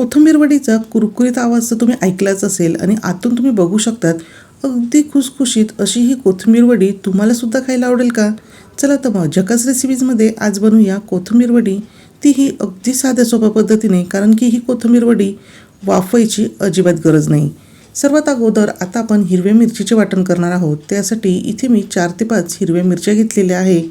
कोथिंबीर वडीचा कुरकुरीत आवाज तर तुम्ही ऐकलाच असेल आणि आतून तुम्ही बघू शकतात अगदी खुसखुशीत अशी ही कोथिंबीर वडी खायला आवडेल का? चला तर मग जकास रेसिपीजमध्ये आज बनवूया कोथिंबीर वडी तीही अगदी साध्या सोप्या पद्धतीने कारण की ही कोथिंबीर वडी वाफवायची अजिबात गरज नाही. सर्वात अगोदर आता आपण हिरव्या मिरचीचे वाटण करणार आहोत. त्यासाठी इथे मी चार ते पाच हिरव्या मिरच्या घेतलेल्या आहे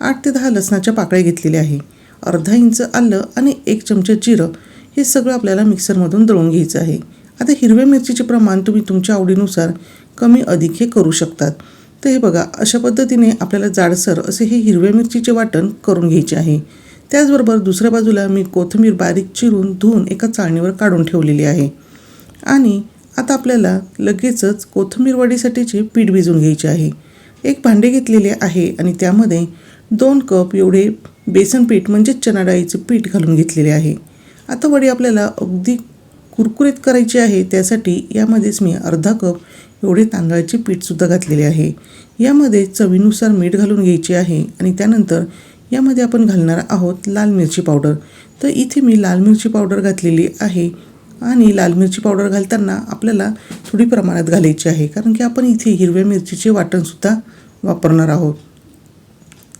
आठ ते दहा लसणाच्या पाकळ्या घेतलेल्या आहे अर्धा इंच आलं आणि एक चमचा जिरं. हे सगळं आपल्याला मिक्सरमधून दळून घ्यायचं आहे. आता हिरव्या मिरचीचे प्रमाण तुम्ही तुमच्या आवडीनुसार कमी अधिक हे करू शकतात. तर हे बघा अशा पद्धतीने आपल्याला जाडसर असे हे हिरव्या मिरचीचे वाटण करून घ्यायचे आहे. त्याचबरोबर दुसऱ्या बाजूला मी कोथिंबीर बारीक चिरून धुवून एका चाळणीवर काढून ठेवलेली आहे. आणि आता आपल्याला लगेचच कोथिंबीर वडीसाठीचे पीठ भिजवून घ्यायचे आहे. एक भांडे घेतलेले आहे आणि त्यामध्ये दोन कप एवढे बेसन पीठ म्हणजेच चणा डाळीचे पीठ घालून घेतलेले आहे. आता वडी आपल्याला अगदी कुरकुरीत करायची आहे त्यासाठी यामध्येच मी अर्धा कप एवढे तांदळाचे पीठसुद्धा घातलेले आहे. यामध्ये चवीनुसार मीठ घालून घ्यायचे आहे आणि त्यानंतर यामध्ये आपण घालणार आहोत लाल मिरची पावडर. तर इथे मी लाल मिरची पावडर घातलेली आहे आणि लाल मिरची पावडर घालताना आपल्याला थोडी प्रमाणात घालायची आहे कारण की आपण इथे हिरव्या मिरचीचे वाटणसुद्धा वापरणार आहोत.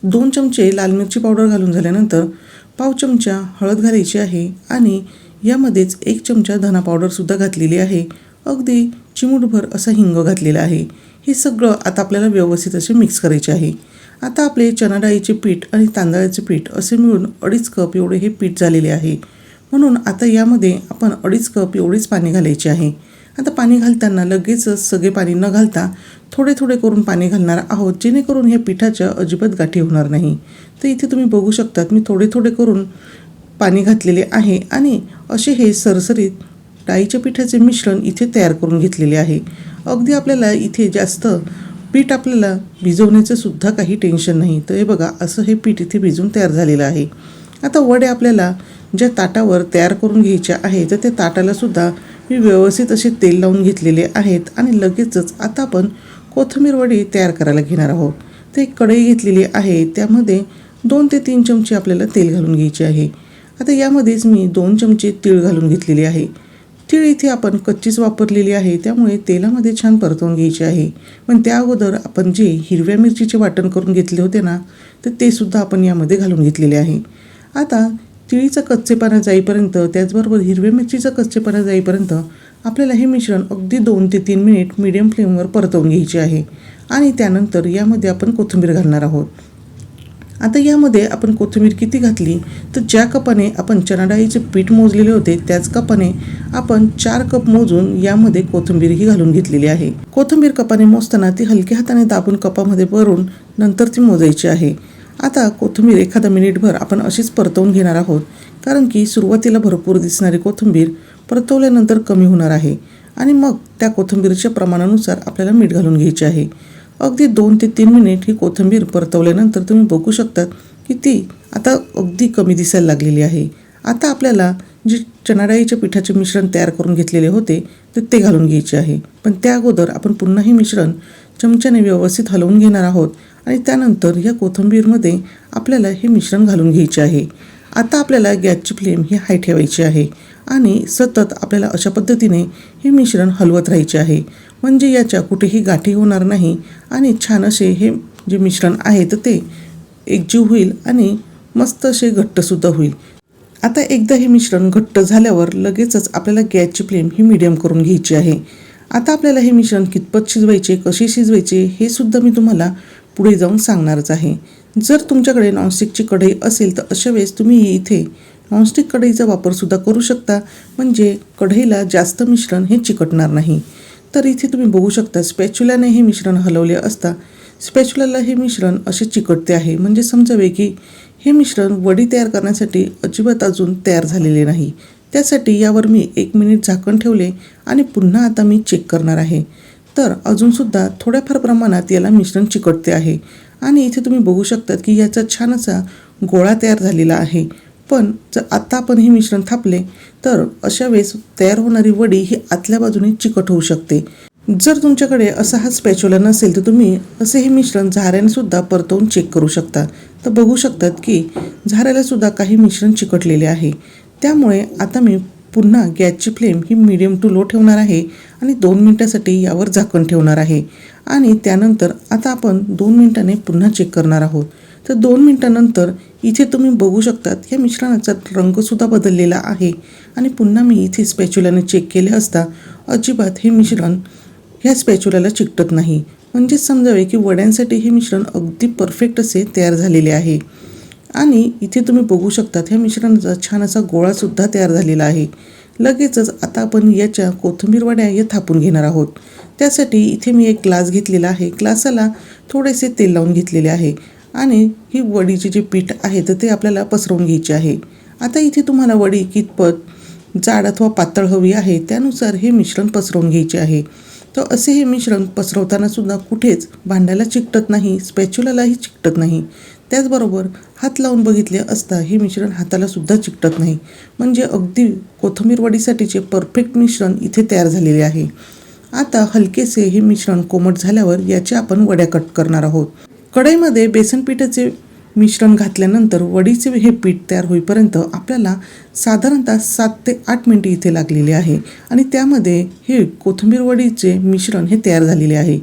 दोन चमचे लाल मिरची पावडर घालून झाल्यानंतर पाव चमचा हळद घालायची आहे आणि यामध्येच एक चमचा धना पावडरसुद्धा घातलेली आहे. अगदी चिमूटभर असा हिंग घातलेला आहे. हे सगळं आता आपल्याला व्यवस्थित असे मिक्स करायचे आहे. आता आपले चणा डाळीचे पीठ आणि तांदळाचे पीठ असे मिळून अडीच कप एवढे हे पीठ झालेले आहे. म्हणून आता यामध्ये आपण अडीच कप एवढेच पाणी घालायचे आहे. आता पाणी घालताना लगेचच सगळे पाणी न घालता थोडे थोडे करून पाणी घालणार आहोत जेणेकरून ह्या पिठाच्या अजिबात गाठी होणार नाही. तर इथे तुम्ही बघू शकतात मी थोडे थोडे करून पाणी घातलेले आहे आणि असे हे सरसरीत डाळीच्या पिठाचे मिश्रण इथे तयार करून घेतलेले आहे. अगदी आपल्याला इथे जास्त पीठ आपल्याला भिजवण्याचं सुद्धा काही टेन्शन नाही. तर हे बघा असं हे पीठ इथे भिजून तयार झालेलं आहे. आता वडे आपल्याला ज्या ताटावर तयार करून घ्यायच्या आहे तर त्या ताटाला सुद्धा मी व्यवस्थित असे तेल लावून घेतलेले आहेत आणि लगेचच आता आपण कोथिंबीर वडी तयार करायला घेणार आहोत. तर एक कढई घेतलेली आहे. त्यामध्ये दोन ते तीन चमचे आपल्याला तेल घालून घ्यायचे आहे. आता यामध्येच मी दोन चमचे तीळ घालून घेतलेले आहे. तीळ इथे आपण कच्चीच वापरलेली आहे. त्यामुळे तेलामध्ये छान परतवून घ्यायचे आहे. पण त्या अगोदर आपण जे हिरव्या मिरचीचे वाटण करून घेतले होते ना तर ते सुद्धा आपण यामध्ये घालून घेतलेले आहे. आता तिळीचं कच्चेपणा जाईपर्यंत त्याचबरोबर हिरव्या मिरचीचं कच्चेपणा जाईपर्यंत आपल्याला हे मिश्रण अगदी दोन ते तीन मिनिट मीडियम फ्लेमवर परतवून घ्यायचे आहे. आणि त्यानंतर यामध्ये आपण कोथिंबीर घालणार आहोत. आता यामध्ये आपण कोथिंबीर किती घातली? तर ज्या कपाने आपण चणा डाळीचे पीठ मोजलेले होते त्याच कपाने आपण चार कप मोजून यामध्ये कोथिंबीरही घालून घेतलेली आहे. कोथिंबीर कपाने मोजताना ती हलक्या हाताने दाबून कपामध्ये भरून नंतर ती मोजायची आहे. आता कोथिंबीर एखादा मिनिटभर आपण अशीच परतवून घेणार आहोत कारण की सुरुवातीला भरपूर दिसणारी कोथिंबीर परतवल्यानंतर कमी होणार आहे आणि मग त्या कोथिंबीरच्या प्रमाणानुसार आपल्याला मीठ घालून घ्यायचे आहे. अगदी दोन ते तीन मिनिट ही कोथिंबीर परतवल्यानंतर तुम्ही बघू शकतात की ती आता अगदी कमी दिसायला लागलेली आहे. आता आपल्याला जे चणाडाळीच्या पिठाचे मिश्रण तयार करून घेतलेले होते तर ते घालून घ्यायचे आहे. पण त्या अगोदर आपण पुन्हा हे मिश्रण चमच्याने व्यवस्थित हलवून घेणार आहोत आणि त्यानंतर या कोथिंबीरमध्ये आपल्याला हे मिश्रण घालून घ्यायचे आहे. आता आपल्याला गॅसची फ्लेम ही हाय ठेवायची आहे. आणि सतत आपल्याला अशा पद्धतीने हे मिश्रण हलवत राहायचे आहे. म्हणजे याच्या कुठेही गाठी होणार नाही आणि छान असे हे जे मिश्रण आहे तर ते एकजीव होईल आणि मस्त असे घट्टसुद्धा होईल. आता एकदा हे मिश्रण घट्ट झाल्यावर लगेचच आपल्याला गॅसची फ्लेम ही मीडियम करून घ्यायची आहे. आता आपल्याला हे मिश्रण कितपत शिजवायचे कसे शिजवायचे हे सुद्धा मी तुम्हाला पुढे जाऊन सांगणारच आहे. जर तुमच्याकडे नॉनस्टिकची कढई असेल तर अशा वेळेस तुम्ही इथे नॉनस्टिक कढईचा वापरसुद्धा करू शकता. म्हणजे कढईला जास्त मिश्रण हे चिकटणार नाही. तर इथे तुम्ही बघू शकता स्पॅच्युलाने हे मिश्रण हलवले असता स्पॅच्युलाला हे मिश्रण असे चिकटते आहे. म्हणजे समजावे की हे मिश्रण वडी तयार करण्यासाठी अजिबात अजून तयार झालेले नाही. त्यासाठी यावर मी एक मिनिट झाकण ठेवले आणि पुन्हा आता मी चेक करणार आहे. तर अजूनसुद्धा थोड्याफार प्रमाणात याला मिश्रण चिकटते आहे. आणि इथे तुम्ही बघू शकतात की याचा छान असा गोळा तयार झालेला आहे. पण जर आता आपण हे मिश्रण थापले तर अशा वेळेस तयार होणारी वडी ही आतल्या बाजूने चिकट होऊ शकते. जर तुमच्याकडे असा हा स्पॅच्युला नसेल तर तुम्ही असे हे मिश्रण झाऱ्याने सुद्धा परतवून चेक करू शकता. तर बघू शकतात की झाऱ्याला सुद्धा काही मिश्रण चिकटलेले आहे. त्यामुळे आता मी पुन्हा गॅसची फ्लेम ही मिडियम टू लो ठेवणार आहे आणि दोन मिनटासाठी यावर झाकण ठेवणार आहे. आणि त्यानंतर आता आपण दोन मिनटाने पुन्हा चेक करणार आहोत. तर दोन मिनटानंतर इथे तुम्ही बघू शकतात या मिश्रणाचा रंगसुद्धा बदललेला आहे. आणि पुन्हा मी इथे स्पॅच्युलाने चेक केले असता अजिबात हे मिश्रण ह्या स्पॅच्युलाला चिकटत नाही. म्हणजेच समजावे की वड्यांसाठी हे मिश्रण अगदी परफेक्ट असे तयार झालेले आहे. आणि इथे तुम्ही बघू शकतात ह्या मिश्रणाचा छान असा गोळासुद्धा तयार झालेला आहे. लगेचच आता आपण याच्या कोथिंबीर वड्या या थापून घेणार आहोत. त्यासाठी इथे मी एक ग्लास घेतलेला आहे. ग्लासाला थोडेसे तेल लावून घेतलेले आहे. आणि ही वडीचे जे पीठ आहे तर ते आपल्याला पसरवून घ्यायची आहे. आता इथे तुम्हाला वडी कितपत जाड अथवा पातळ हवी आहे त्यानुसार हे मिश्रण पसरवून घ्यायचे आहे. तर असे हे मिश्रण पसरवताना सुद्धा कुठेच भांड्याला चिकटत नाही स्पॅच्युलालाही चिकटत नाही. त्याचबरोबर हात लावून बघितले असता हे मिश्रण हाताला सुद्धा चिकटत नाही. म्हणजे अगदी कोथंबीर वडीसाठीचे परफेक्ट मिश्रण इथे तयार झालेले आहे. आता हलकेसे हे मिश्रण कोमट झाल्यावर याच्या आपण वड्या कट करणार आहोत. कढईमध्ये बेसन पिठाचे मिश्रण घातल्यानंतर वडीचे हे पीठ तयार होईपर्यंत आपल्याला साधारणतः सात ते आठ मिनटे इथे लागलेली आहे आणि त्यामध्ये हे कोथिंबीर वडीचे मिश्रण हे तयार झालेले आहे.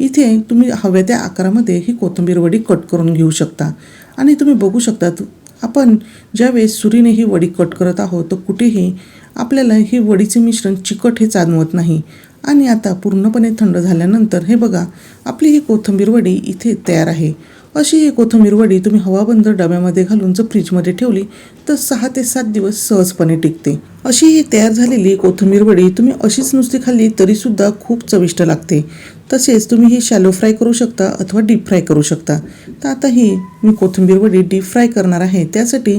इथे तुम्ही हव्या त्या आकारामध्ये ही कोथिंबीर वडी कट करून घेऊ शकता. आणि तुम्ही बघू शकता आपण ज्यावेळेस सुरीने ही वडी कट करत आहोत तर कुठेही आपल्याला ही वडीचे मिश्रण चिकट हे जाणवत नाही. आणि आता पूर्णपणे थंड झाल्यानंतर हे बघा आपली ही कोथिंबीर वडी इथे तयार आहे. अशी ही कोथिंबीर वडी तुम्ही हवाबंद डब्यामध्ये घालून जर फ्रीजमध्ये ठेवली तर सहा ते सात दिवस सहजपणे टिकते. अशी ही तयार झालेली कोथिंबीर वडी तुम्ही अशीच नुसती खाल्ली तरीसुद्धा खूप चविष्ट लागते. तसेच तुम्ही ही शॅलो फ्राय करू शकता अथवा डीप फ्राय करू शकता. तर आता ही मी कोथिंबीर वडी डीप फ्राय करणार आहे. त्यासाठी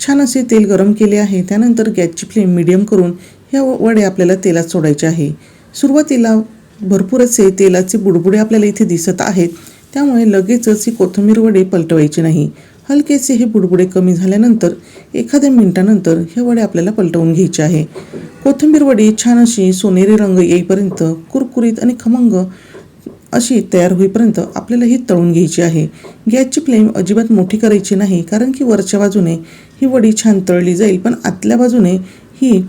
छान असे तेल गरम केले आहे. त्यानंतर गॅसची फ्लेम मिडियम करून ह्या वडे आपल्याला तेलात सोडायचे आहे. सुरुवातीला भरपूर असे तेलाचे बुडबुडे आपल्याला इथे दिसत आहेत. त्यामुळे लगेचच ही कोथिंबीर वडे पलटवायची नाही. हलकेसे हे बुडबुडे कमी झाल्यानंतर एखाद्या मिनिटानंतर हे वडे आपल्याला पलटवून घ्यायचे आहे. कोथिंबीर वडी छान अशी सोनेरी रंग येईपर्यंत कुरकुरीत आणि खमंग अशी तयार होईपर्यंत आपल्याला ही तळून घ्यायची आहे. गॅसची फ्लेम अजिबात मोठी करायची नाही कारण की वरच्या बाजूने ही वडी छान तळली जाईल पण आतल्या बाजूने ही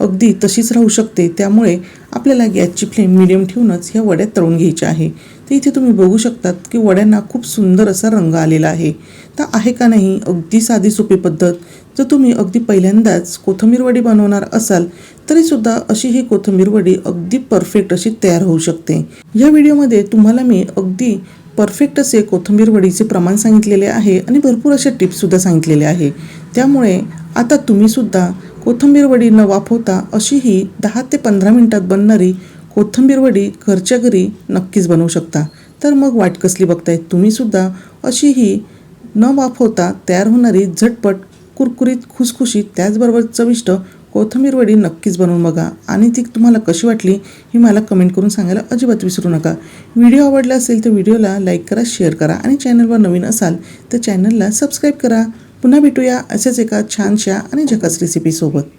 अगदी तशीच राहू शकते. त्यामुळे आपल्याला गॅसची फ्लेम मिडियम ठेवूनच ह्या वड्या तळून घ्यायच्या आहे. तर इथे तुम्ही बघू शकतात की वड्यांना खूप सुंदर असा रंग आलेला आहे. तर आहे का नाही अगदी साधी सोपी पद्धत? जर तुम्ही अगदी पहिल्यांदाच कोथिंबीर वडी बनवणार असाल तरीसुद्धा अशी ही कोथिंबीर वडी अगदी परफेक्ट अशी तयार होऊ शकते. या व्हिडिओमध्ये तुम्हाला मी अगदी परफेक्ट असे कोथिंबीर वडीचे प्रमाण सांगितलेले आहे आणि भरपूर अशा टिप्ससुद्धा सांगितलेल्या आहे. त्यामुळे आता तुम्हीसुद्धा कोथिंबीर वडी न वाफवता अशी ही दहा ते पंधरा मिनिटात बनणारी कोथिंबीर वडी घरच्या घरी नक्कीच बनवू शकता. तर मग वाट कसली बघताय तुम्हीसुद्धा अशी ही न वाफवता तयार होणारी झटपट कुरकुरीत खुसखुशीत त्याचबरोबर चविष्ट कोथिंबीर वडी नक्कीच बनवून बघा. आणि ती तुम्हाला कशी वाटली ही मला कमेंट करून सांगायला अजिबात विसरू नका. व्हिडिओ आवडला असेल तर व्हिडिओला लाईक करा शेअर करा आणि चॅनलवर नवीन असाल तर चॅनलला सबस्क्राईब करा. पुन्हा भेटूया अशाच एका छानशा आणि झकास रेसिपीसोबत